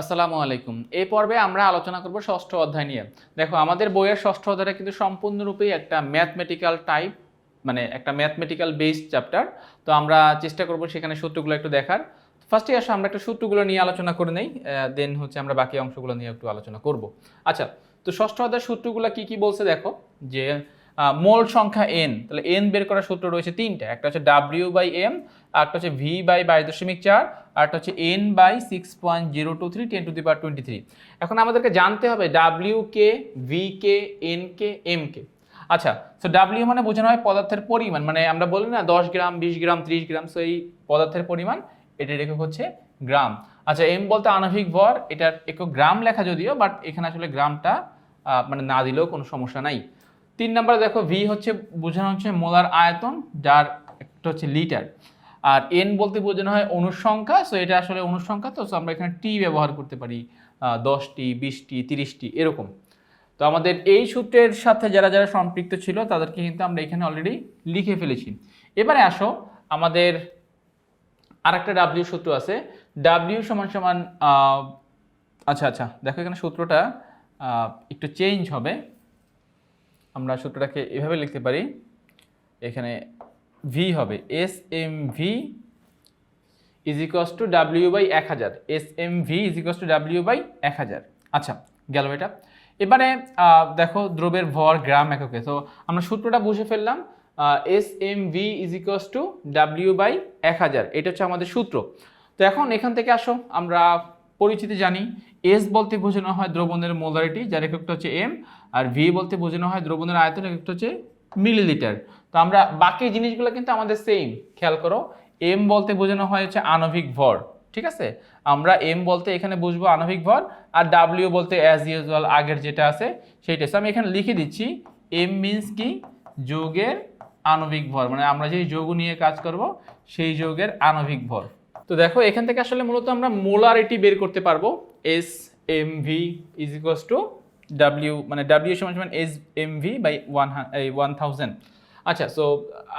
আসসালামু আলাইকুম। এই পর্বে আমরা আলোচনা করব ষষ্ঠ অধ্যায় নিয়ে। দেখো, আমাদের বইয়ের ষষ্ঠ অধ্যায়টা কিন্তু সম্পূর্ণরূপেই একটা ম্যাথমেটিক্যাল টাইপ মানে একটা ম্যাথমেটিক্যাল বেসড চ্যাপ্টার তো আমরা চেষ্টা করব সেখানে সূত্রগুলো একটু দেখার। ফার্স্টে আসো, আমরা একটু সূত্রগুলো নিয়ে আলোচনা করে নেই দেন হচ্ছে আমরা বাকি অংশগুলো নিয়ে একটু আলোচনা করব। আচ্ছা তো ষষ্ঠ অধ্যায়ের সূত্রগুলো কি কি বলছে দেখো, যে মোল সংখ্যা এন তাহলে এন বের করার সূত্র রয়েছে তিনটা। একটা হচ্ছে ডাব্লিউ বাই এম আরেকটা হচ্ছে ভি বাই বাইশ দশমিক চার আরেকটা হচ্ছে N by six point zero two three ten to the power twenty three এখন আমাদেরকে জানতে হবে W K V K N K M K. আচ্ছা সো ডাব্লিউ মানে বোঝানো হয় পদার্থের পরিমাণ মানে আমরা বলি না দশ গ্রাম, বিশ গ্রাম, ত্রিশ গ্রাম সো এই পদার্থের পরিমাণ, এটার একক হচ্ছে গ্রাম। আচ্ছা এম বলতে আণবিক ভর, এটার একক গ্রাম লেখা যদিও বাট এখানে আসলে গ্রামটা মানে না দিলেও কোনো সমস্যা নাই। তিন নম্বরে দেখো ভি হচ্ছে বোঝানো হচ্ছে মোলার আয়তন, যার একটা হচ্ছে লিটার। আর এন বলতে বোঝানো হয় অনুসংখ্যা সো এটা আসলে অনুসংখ্যা, তো so আমরা এখানে টি ব্যবহার করতে পারি দশটি, বিশটি, তিরিশটি, এরকম। তো আমাদের এই সূত্রের সাথে যারা যারা সম্পৃক্ত ছিল, তাদেরকে কিন্তু আমরা এখানে অলরেডি লিখে ফেলেছি। এবারে আসো, আমাদের আরেকটা ডাব্লিউ সূত্র আছে। ডাব্লিউ সমান সমান আচ্ছা আচ্ছা দেখো এখানে সূত্রটা একটু চেঞ্জ হবে। আমরা সূত্রটাকে এভাবে লিখতে পারি, এখানে ভি হবে S M V is equals to W by এক হাজার S M V is equals to W by এক হাজার। আচ্ছা গেল এটা। এবারে দেখো দ্রব্যের ভর গ্রাম এককে, তো আমরা সূত্রটা বুঝে ফেললাম S M V is equals to W by এক হাজার, এটা হচ্ছে আমাদের সূত্র। তো এখন এখান থেকে আসো, আমরা পরিচিতি জানি এস বলতে বোঝানো হয় দ্রবণের মোলারিটি, যার এককটা হচ্ছে এম আর ভি বলতে বোঝানো হয় দ্রবণের আয়তন, এককটা হচ্ছে মিলিলিটার। তো আমরা বাকি জিনিসগুলো কিন্তু আমাদের সেম খেয়াল করো। এম বলতে বোঝানো হয় হচ্ছে আণবিক ভর, ঠিক আছে? আমরা এম বলতে এখানে বুঝব আণবিক ভর, আর ডাব্লিউ বলতে অ্যাজ ইউজুয়াল আগের যেটা আছে, সেইটা। আমি এখানে লিখে দিচ্ছি এম মিন্স কি? যৌগের আণবিক ভর মানে আমরা যেই যৌগ নিয়ে কাজ করব, সেই যৌগের আণবিক ভর। তো দেখো, এখান থেকে আসলে মূলত আমরা মোলারিটি বের করতে পারব। S M V is equals to W মানে ডাব্লিউ সমান সমান S M V by one one thousand আচ্ছা সো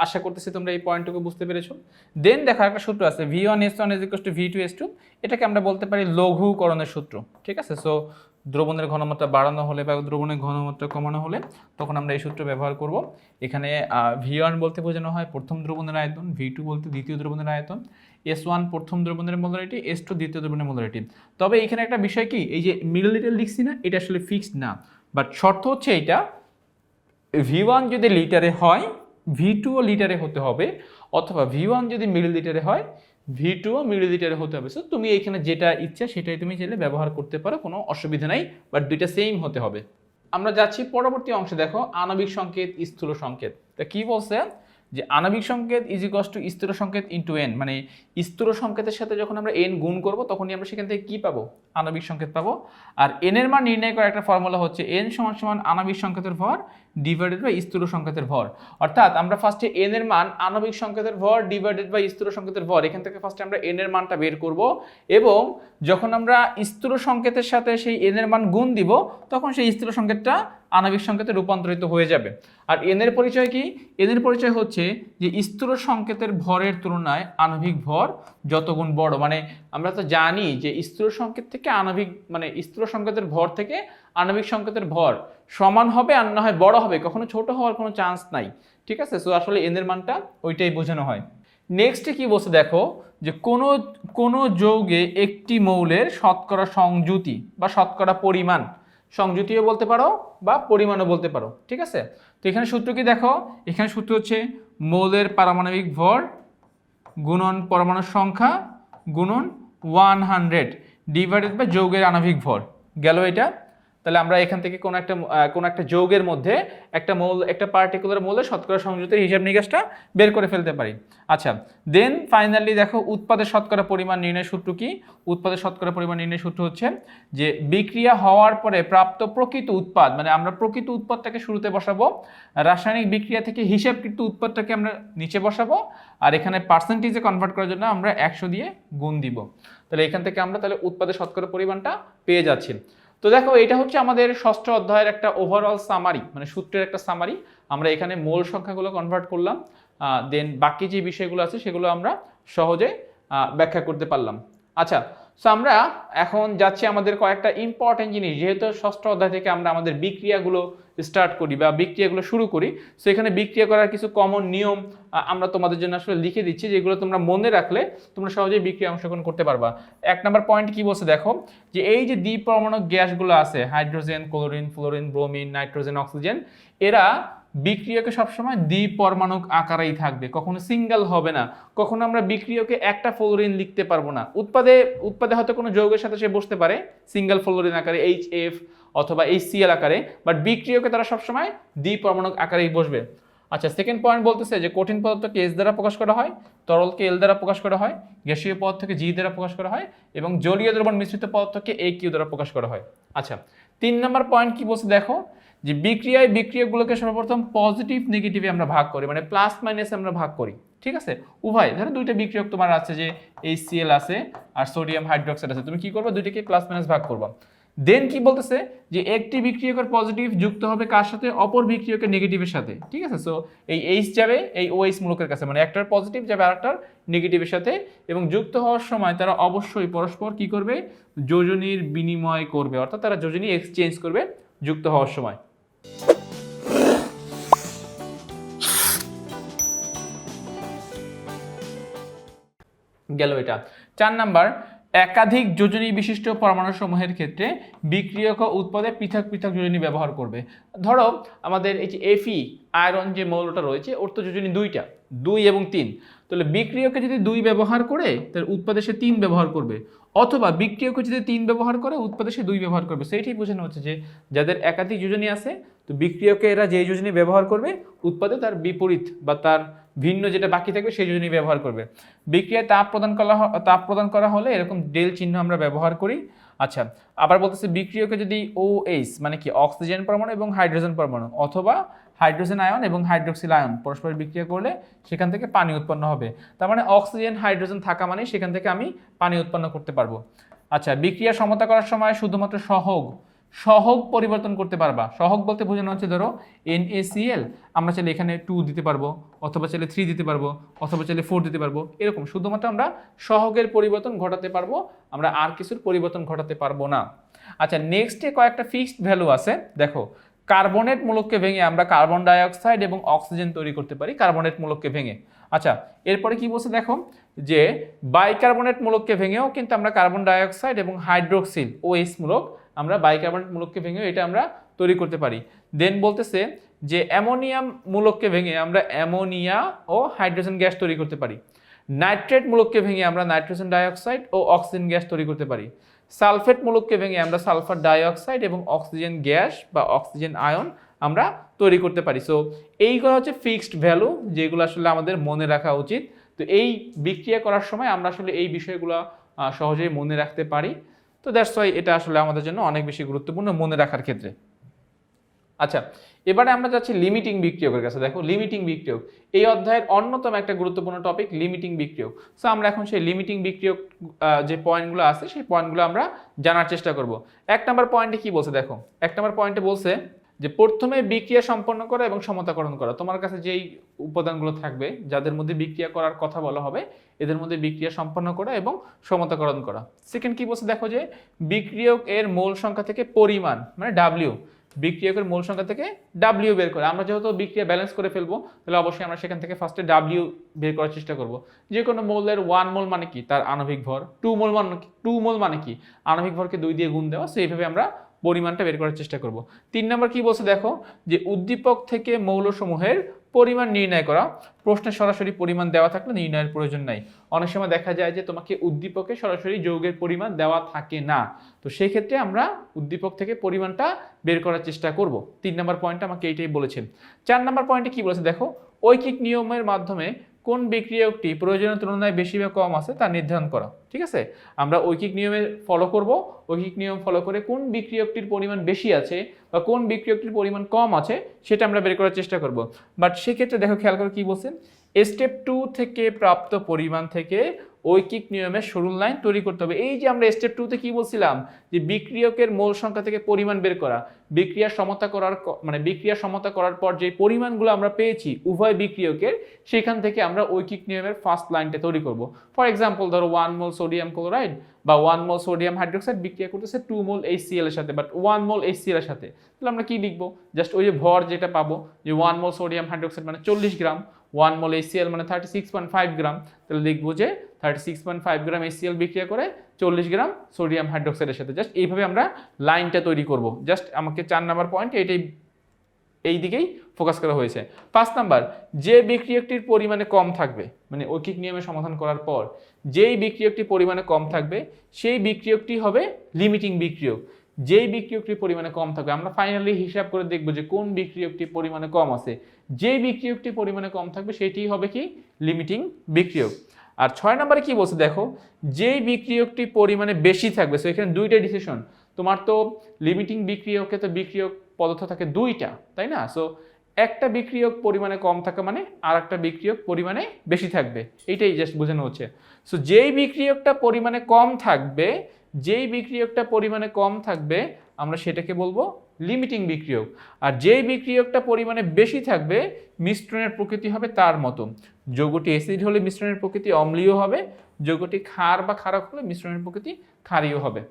আশা করতেছি তোমরা এই পয়েন্টটুকু বুঝতে পেরেছ। দেন দেখো একটা সূত্র আছে V one S one is equals to V two S two এটাকে আমরা বলতে পারি লঘুকরণের সূত্র, ঠিক আছে? সো দ্রবণের ঘনমাত্রা বাড়ানো হলে বা দ্রবণের ঘনমাত্রা কমানো হলে তখন আমরা এই সূত্র ব্যবহার করব। এখানে ভি ওয়ান বলতে বোঝানো হয় প্রথম দ্রবণের আয়তন ভি টু বলতে দ্বিতীয় দ্রবণের আয়তন এস ওয়ান প্রথম দ্রবণের মোলারিটি এস টু দ্বিতীয় দ্রবণের মোলারিটি তবে এখানে একটা বিষয় কি, এই যে মিডল লিটার লিখছি না, এটা আসলে ফিক্সড না। বাট শর্ত হচ্ছে এইটা ভি ওয়ান যদি লিটারে হয় ভি টুও লিটারে হতে হবে, অথবা ভি ওয়ান যদি মিডল লিটারে হয় ভি টুও মিডল লিটারে হতে হবে। সো তুমি এখানে যেটা ইচ্ছা সেটাই তুমি চাইলে ব্যবহার করতে পারো, কোনো অসুবিধা নাই বাট দুইটা সেম হতে হবে। আমরা যাচ্ছি পরবর্তী অংশে, দেখো, আণবিক সংকেত, স্থূল সংকেত। তা কি বলছে? যে আণবিক সংকেত ইজ ইকস টু স্থূল সংকেত ইন্টু এন মানে স্থূল সংকেতের সাথে যখন আমরা এন গুণ করব, তখনই আমরা সেখান থেকে কি পাবো? আণবিক সংকেত পাবো। আর এন এর মান নির্ণয় করার একটা ফর্মুলা হচ্ছে এন সমান সমান আণবিক সংকেতের ভর ডিভাইডেড বাই স্থূল সংকেতের ভর। অর্থাৎ আমরা ফার্স্টে এন এর মান আণবিক সংকেতের ভর ডিভাইডেড বাই স্থূল সংকেতের ভর, এখান থেকে ফার্স্টে আমরা এন এর মানটা বের করব এবং যখন আমরা স্থূল সংকেতের সাথে সেই এন এর মান গুণ দিব, তখন সেই স্থূল সংকেতটা আণবিক সংকেতে রূপান্তরিত হয়ে যাবে। আর এন এর পরিচয় কি? এন এর পরিচয় হচ্ছে যে স্থূল সংকেতের ভরের তুলনায় আণবিক ভর যত গুণ বড়। মানে আমরা তো জানি যে স্থূল সংকেত থেকে আণবিক মানে স্থূল সংকেতের ভর থেকে আণবিক সংকেতের ভর সমান হবে আর না হয় বড় হবে। কখনো ছোট হওয়ার কোনো চান্স নাই। ঠিক আছে? সো আসলে এনের মানটা ওইটাই বোঝানো হয়। নেক্সটে কি বলছে দেখো? যে কোনো কোনো যৌগে একটি মৌলের শতকরা সংযুতি বা শতকরা পরিমাণ। সংযুতিও বলতে পারো বা পরিমাণও বলতে পারো। ঠিক আছে? তো এখানে সূত্র কি দেখো? এখানে সূত্র হচ্ছে মৌলের পারমাণবিক ভর গুণন পরমাণুর সংখ্যা গুণন ওয়ান হান্ড্রেড ডিভাইডেড বাই যৌগের আণবিক ভর। গেল এটা? তাহলে আমরা এখান থেকে কোনো একটা কোনো একটা যৌগের মধ্যে একটা মৌল, একটা পার্টিকুলার মৌলের শতকরা সংযুতির হিসাব নিকাশটা বের করে ফেলতে পারি। আচ্ছা দেন ফাইনালি দেখো উৎপাদের শতকরা পরিমাণ নির্ণয় সূত্র কি? উৎপাদের শতকরা পরিমাণ নির্ণয় সূত্র হচ্ছে যে বিক্রিয়া হওয়ার পরে প্রাপ্ত প্রকৃত উৎপাদ মানে আমরা প্রকৃত উৎপাদটাকে শুরুতে বসাবো, রাসায়নিক বিক্রিয়া থেকে হিসাবকৃত উৎপাদটাকে আমরা নিচে বসাবো, আর এখানে পার্সেন্টেজে কনভার্ট করার জন্য আমরা একশো দিয়ে গুণ দিব। তাহলে এখান থেকে আমরা তাহলে উৎপাদের শতকরা পরিমাণটা পেয়ে যাচ্ছি। তো দেখো, এটা হচ্ছে আমাদের ষষ্ঠ অধ্যায়ের একটা ওভারঅল সামারি মানে সূত্রের একটা সামারি আমরা এখানে মূল সংখ্যাগুলো কনভার্ট করলাম দেন বাকি যে বিষয়গুলো আছে সেগুলো আমরা সহজে ব্যাখ্যা করতে পারলাম। আচ্ছা সো আমরা এখন যাচ্ছি আমাদের কয়েকটা ইম্পর্টেন্ট জিনিস, যেহেতু ষষ্ঠ অধ্যায় থেকে আমরা আমাদের বিক্রিয়াগুলো স্টার্ট করি বা বিক্রিয়াগুলো শুরু করি সো এখানে বিক্রিয়া করার কিছু কমন নিয়ম আমরা তোমাদের জন্য আসলে লিখে দিচ্ছি, যেগুলো তোমরা মনে রাখলে তোমরা সহজেই বিক্রিয়া অংশগ্রহণ করতে পারবা। এক নম্বর পয়েন্ট কি বলছে দেখো, যে এই যে দ্বিপরমাণু গ্যাসগুলো আছে hydrogen chlorine fluorine bromine nitrogen oxygen এরা বিক্রিয়কে সবসময় দ্বিপরমাণুক আকারেই থাকবে। কখনো সিঙ্গেল হবে না, কখনো আমরা বিক্রিয়কে একটা ফ্লোরিন লিখতে পারব না। উৎপাদে উৎপাদে হয়তো কোনো যৌগের সাথে সে বসতে পারে সিঙ্গেল ফ্লোরিন আকারে এইচ এফ অথবা এইচ সিএল আকারে বাট বিক্রিয়কে তারা সবসময় দ্বিপরমাণুক আকারেই বসবে। আচ্ছা সেকেন্ড পয়েন্ট বলতেছে যে কঠিন পদার্থকে এস দ্বারা প্রকাশ করা হয় তরলকে এল দ্বারা প্রকাশ করা হয়, গ্যাসীয় পদার্থকে জি দ্বারা প্রকাশ করা হয় এবং জলীয় দ্রবণ মিশ্রিত পদার্থকে এ কিউ দ্বারা প্রকাশ করা হয়। আচ্ছা তিন নম্বর পয়েন্ট কি বলছে দেখো? যে বিক্রিয়ায় বিক্রিয়াগুলোকে সর্বপ্রথম পজিটিভ নেগেটিভে আমরা ভাগ করি মানে প্লাস মাইনাসে আমরা ভাগ করি, ঠিক আছে? উভয়, ধরো দুইটা বিক্রিয়ক তোমার আছে যে এইচসিএল আছে আর সোডিয়াম হাইড্রোক্সাইড আছে, তুমি কি করবে? দুইটাকে প্লাস মাইনাস ভাগ করবা। দেন কি বলতেছে? যে একটি বিক্রিয়কের পজিটিভ যুক্ত হবে কার সাথে? অপর বিক্রিয়কের নেগেটিভের সাথে। ঠিক আছে? সো এই এইচ যাবে, এই ওএইচ মূলকের কাছে। মানে একটার পজিটিভ যাবে, আরেকটার নেগেটিভের সাথে। এবং যুক্ত হওয়ার সময় তারা অবশ্যই পরস্পর কি করবে? যোজনীর বিনিময় করবে। অর্থাৎ তারা যোজনী এক্সচেঞ্জ করবে যুক্ত হওয়ার সময়। গেল এটা। চার নাম্বার একাধিক যোজনী বিশিষ্ট পরমাণু সমূহের ক্ষেত্রে বিক্রিয়ক উৎপাদে পৃথক পৃথক যোজনী ব্যবহার করবে। ধরো, আমাদের এই যে এফি আয়রন যে মৌলটা রয়েছে, ওর তো যোজনী দুইটা, দুই এবং তিন। তাহলে বিক্রিয়কে যদি দুই ব্যবহার করে, তাহলে উৎপাদে সে তিন ব্যবহার করবে। অথবা বিক্রিয়কে যদি তিন ব্যবহার করে, উৎপাদে সে দুই ব্যবহার করবে। সেইটাই বোঝানো হচ্ছে যে যাদের একাধিক যোজনী আছে, তো বিক্রিয়কে এরা যে যোজনী ব্যবহার করবে, উৎপাদে তার বিপরীত বা তার ভিন্ন যেটা বাকি থাকবে, সেই যোজনী ব্যবহার করবে। বিক্রিয়ায় তাপ প্রদান করা তাপ প্রদান করা হলে এরকম ডেল চিহ্ন আমরা ব্যবহার করি। আচ্ছা আবার বলতেছে বিক্রিয়কে যদি ও এইচ মানে কি, অক্সিজেন পরমাণু এবং হাইড্রোজেন পরমাণু, অথবা হাইড্রোজেন আয়ন এবং হাইড্রোক্সিল আয়ন পরস্পর বিক্রিয়া করলে সেখান থেকে পানি উৎপন্ন হবে। তার মানে অক্সিজেন, হাইড্রোজেন থাকা মানে সেখান থেকে আমি পানি উৎপন্ন করতে পারব। আচ্ছা বিক্রিয়া সমতা করার সময় শুধুমাত্র সহগ সহগ পরিবর্তন করতে পারবা। সহগ বলতে বোঝানো হচ্ছে, ধরো NaCl আমরা চাইলে এখানে টু দিতে পারব, অথবা চাইলে থ্রি দিতে পারব, অথবা চাইলে ফোর দিতে পারব, এরকম। শুধুমাত্র আমরা সহগের পরিবর্তন ঘটাতে পারব, আমরা আর কিছুর পরিবর্তন ঘটাতে পারব না। আচ্ছা নেক্সটে কয়েকটা ফিক্সড ভ্যালু আছে। দেখো কার্বনেট মূলককে ভেঙে আমরা কার্বন ডাইঅক্সাইড এবং অক্সিজেন তৈরি করতে পারি কার্বনেট মূলককে ভেঙে। আচ্ছা এরপরে কি বলছে দেখো, যে বাইকার্বনেট মূলককে ভেঙেও কিন্তু আমরা কার্বন ডাইঅক্সাইড এবং হাইড্রোক্সিল ওএইচ মূলক, আমরা বাইকার্বনেট মূলককে ভেঙেও এটা আমরা তৈরি করতে পারি। দেন বলতেছে যে অ্যামোনিয়াম মূলককে ভেঙে আমরা অ্যামোনিয়া ও হাইড্রোজেন গ্যাস তৈরি করতে পারি। নাইট্রেট মূলককে ভেঙে আমরা নাইট্রোজেন ডাইঅক্সাইড ও অক্সিজেন গ্যাস তৈরি করতে পারি। সালফেট মূলককে ভেঙে আমরা সালফার ডাইঅক্সাইড এবং অক্সিজেন গ্যাস বা অক্সিজেন আয়ন আমরা তৈরি করতে পারি। সো এইগুলো হচ্ছে ফিক্সড ভ্যালু, যেগুলো আসলে আমাদের মনে রাখা উচিত। তো এই বিক্রিয়া করার সময় আমরা আসলে এই বিষয়গুলো সহজেই মনে রাখতে পারি। তো দ্যাটস ওয়াই এটা আসলে আমাদের জন্য অনেক বেশি গুরুত্বপূর্ণ মনে রাখার ক্ষেত্রে। আচ্ছা এবারে আমরা যাচ্ছি লিমিটিং বিক্রিয়কের কাছে। দেখো লিমিটিং বিক্রিয়ক। এই অধ্যায়ের অন্যতম একটা গুরুত্বপূর্ণ টপিক লিমিটিং বিক্রিয়ক। সো আমরা এখন সেই লিমিটিং বিক্রিয়ক যে পয়েন্টগুলো আছে, সেই পয়েন্টগুলো আমরা জানার চেষ্টা করব। এক নম্বর পয়েন্টে কি বলছে দেখো? এক নম্বর পয়েন্টে বলছে যে, প্রথমে বিক্রিয়া সম্পন্ন করা এবং সমতাকরণ করা। তোমার কাছে যেই উপাদানগুলো থাকবে, যাদের মধ্যে বিক্রিয়া করার কথা বলা হবে, এদের মধ্যে বিক্রিয়া সম্পন্ন করা এবং সমতাকরণ করা। সেকেন্ড কি বলছে দেখো যে, বিক্রিয়ক এর মোল সংখ্যা থেকে পরিমাণ মানে ডাব্লিউ বিক্রিয়কের মূল সংখ্যা থেকে ডাব্লিউ বের করে। আমরা যেহেতু বিক্রিয়া ব্যালেন্স করে ফেলব, তাহলে অবশ্যই আমরা সেখান থেকে ফার্স্টে ডাব্লিউ বের করার চেষ্টা করব। যে কোনো মোলের ওয়ান মোল মানে কি? তার আণবিক ভর। টু মোল মানে টু মোল মানে কি? আণবিক ভরকে দুই দিয়ে গুণ দেওয়া, সেইভাবে আমরা পরিমাণটা বের করার চেষ্টা করব। তিন নম্বর কি বলছে দেখো, যে উদ্দীপক থেকে মৌলসমূহের পরিমাণ নির্ণয় করা। প্রশ্নে সরাসরি পরিমাণ দেওয়া থাকলে নির্ণয়ের প্রয়োজন নাই। অনেক সময় দেখা যায় যে তোমাকে উদ্দীপকে সরাসরি যৌগের পরিমাণ দেওয়া থাকে না। তো সেই ক্ষেত্রে আমরা উদ্দীপক থেকে পরিমাণটা বের করার চেষ্টা করব। তিন নম্বর পয়েন্টটা আমাকে এইটাই বলেছেন চার নম্বর পয়েন্টে কি বলেছে দেখো, ঐকিক নিয়মের মাধ্যমে কোন বিক্রিয়কটি প্রয়োজনের তুলনায় বেশি বা কম আছে তা নির্ধারণ করা, ঠিক আছে? আমরা ঐকিক নিয়মে ফলো করব। ঐকিক নিয়ম ফলো করে কোন বিক্রিয়কটির পরিমাণ বেশি আছে বা কোন বিক্রিয়কটির পরিমাণ কম আছে সেটা আমরা বের করার চেষ্টা করব। বাট সেক্ষেত্রে দেখো খেয়াল করে কি বলছেন স্টেপ টু থেকে প্রাপ্ত পরিমাণ থেকে ঐকিক নিয়মের সরুন লাইন তৈরি করতে হবে। এই যে আমরা স্টেপ টুতে কি বলছিলাম? যে বিক্রিয়কের মোল সংখ্যা থেকে পরিমাণ বের করা। বিক্রিয়া সমতা করার মানে বিক্রিয়া সমতা করার পর যে পরিমাণগুলো আমরা পেয়েছি উভয় বিক্রিয়কের, সেখান থেকে আমরা ঐকিক নিয়মের ফার্স্ট লাইনটা তৈরি করব। ফর এক্সাম্পল ধরো ওয়ান মোল সোডিয়াম ক্লোরাইড বা ওয়ান মোল সোডিয়াম হাইড্রোক্সাইড বিক্রিয়া করতেছে টু মোল এইচসিএল এর সাথে বাট ওয়ান মোল এইচসিএল এর সাথে। তাহলে আমরা কি লিখব? জাস্ট ওই যে ভর যেটা পাবো, যে ওয়ান মোল সোডিয়াম হাইড্রোক্সাইড মানে চল্লিশ গ্রাম ওয়ান মোল এইচসিএল মানে thirty six point five gram. তাহলে লিখব যে thirty six point five gram HCl বিক্রিয়া করে চল্লিশ গ্রাম সোডিয়াম হাইড্রোক্সাইডের সাথে। জাস্ট এইভাবে আমরা লাইনটা তৈরি করব। জাস্ট আমাকে চার নাম্বার পয়েন্ট এটাই এই দিকেই ফোকাস করা হয়েছে। পাঁচ নাম্বার, যে বিক্রিয়কটির পরিমাণে কম থাকবে মানে ঐকিক নিয়মে সমাধান করার পর, যেই বিক্রিয়কটি পরিমাণে কম থাকবে, সেই বিক্রিয়কটি হবে লিমিটিং বিক্রিয়ক যেই বিক্রিয়কটির পরিমাণে কম থাকবে, আমরা ফাইনালি হিসাব করে দেখব যে কোন বিক্রিয়কটি পরিমাণে কম আছে। যেই বিক্রিয়কটি পরিমাণে কম থাকবে সেটি হবে কি? লিমিটিং বিক্রিয়ক আর ছয় নম্বরে কি বলছে দেখো, যেই বিক্রিয়কটি পরিমাণে বেশি থাকবে সো এখানে দুইটা ডিসিশন তোমার তো লিমিটিং বিক্রিয়কে তো বিক্রিয়ক পদার্থ থাকে দুইটা, তাই না? সো একটা বিক্রিয়ক পরিমাণে কম থাকা মানে আর একটা বিক্রিয়ক পরিমাণে বেশি থাকবে, এইটাই জাস্ট বোঝানো হচ্ছে। সো যেই বিক্রিয়কটা পরিমাণে কম থাকবে, যেই বিক্রিয়কটা পরিমাণে কম থাকবে, আমরা সেটাকে বলব লিমিটিং বিক্রিয়ক। আর যেই বিক্রিয়কটা পরিমাণে বেশি থাকবে, মিশ্রণের প্রকৃতি হবে তার মতো। যৌগটি অ্যাসিড হলে মিশ্রণের প্রকৃতি অম্লীয় হবে, যৌগটি ক্ষার বা ক্ষারক হলে মিশ্রণের প্রকৃতি ক্ষারীয় হবে।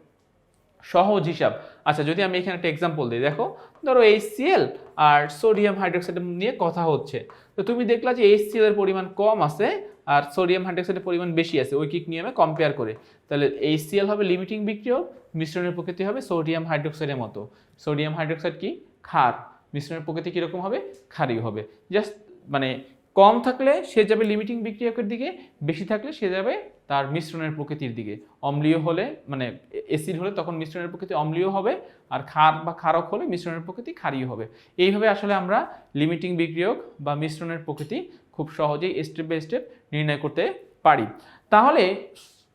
সহজ হিসাব। আচ্ছা যদি আমি এখানে একটা এক্সাম্পল দিই, দেখো, ধরো এইচসিএল আর সোডিয়াম হাইড্রোক্সাইড নিয়ে কথা হচ্ছে। তো তুমি দেখলা যে এইচসিএল এর পরিমাণ কম আছে আর সোডিয়াম হাইড্রোক্সাইডের পরিমাণ বেশি আছে ঐকিক নিয়মে কম্পেয়ার করে। তাহলে এইচসিএল হবে লিমিটিং বিক্রিয়ক, মিশ্রণের প্রকৃতি হবে সোডিয়াম হাইড্রোক্সাইডের মতো। সোডিয়াম হাইড্রোক্সাইড কি? ক্ষার। মিশ্রণের প্রকৃতি কীরকম হবে? ক্ষারীয় হবে। জাস্ট মানে কম থাকলে সে যাবে লিমিটিং বিক্রিয়কের দিকে, বেশি থাকলে সে যাবে তার মিশ্রণের প্রকৃতির দিকে। অম্লীয় হলে মানে অ্যাসিড হলে তখন মিশ্রণের প্রকৃতি অম্লীয় হবে, আর খার বা ক্ষারক হলে মিশ্রণের প্রকৃতি ক্ষারীয় হবে। এইভাবে আসলে আমরা লিমিটিং বিক্রিয়ক বা মিশ্রণের প্রকৃতি খুব সহজেই স্টেপ বাই স্টেপ নির্ণয় করতে পারি। তাহলে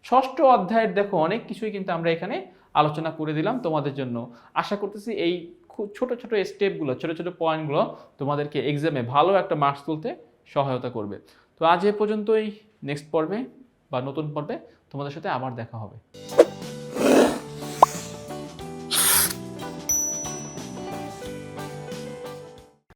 ষষ্ঠ অধ্যায়ের দেখো অনেক কিছুই কিন্তু আমরা এখানে আলোচনা করে দিলাম তোমাদের জন্য। আশা করতেছি এই ছোট ছোট স্টেপগুলো ছোট ছোট পয়েন্টগুলো তোমাদেরকে এক্সামে ভালো একটা মার্কস তুলতে সহায়তা করবে। তো আজ এ পর্যন্তই নেক্সট পর্বে বা নতুন পর্বে তোমাদের সাথে আবার দেখা হবে।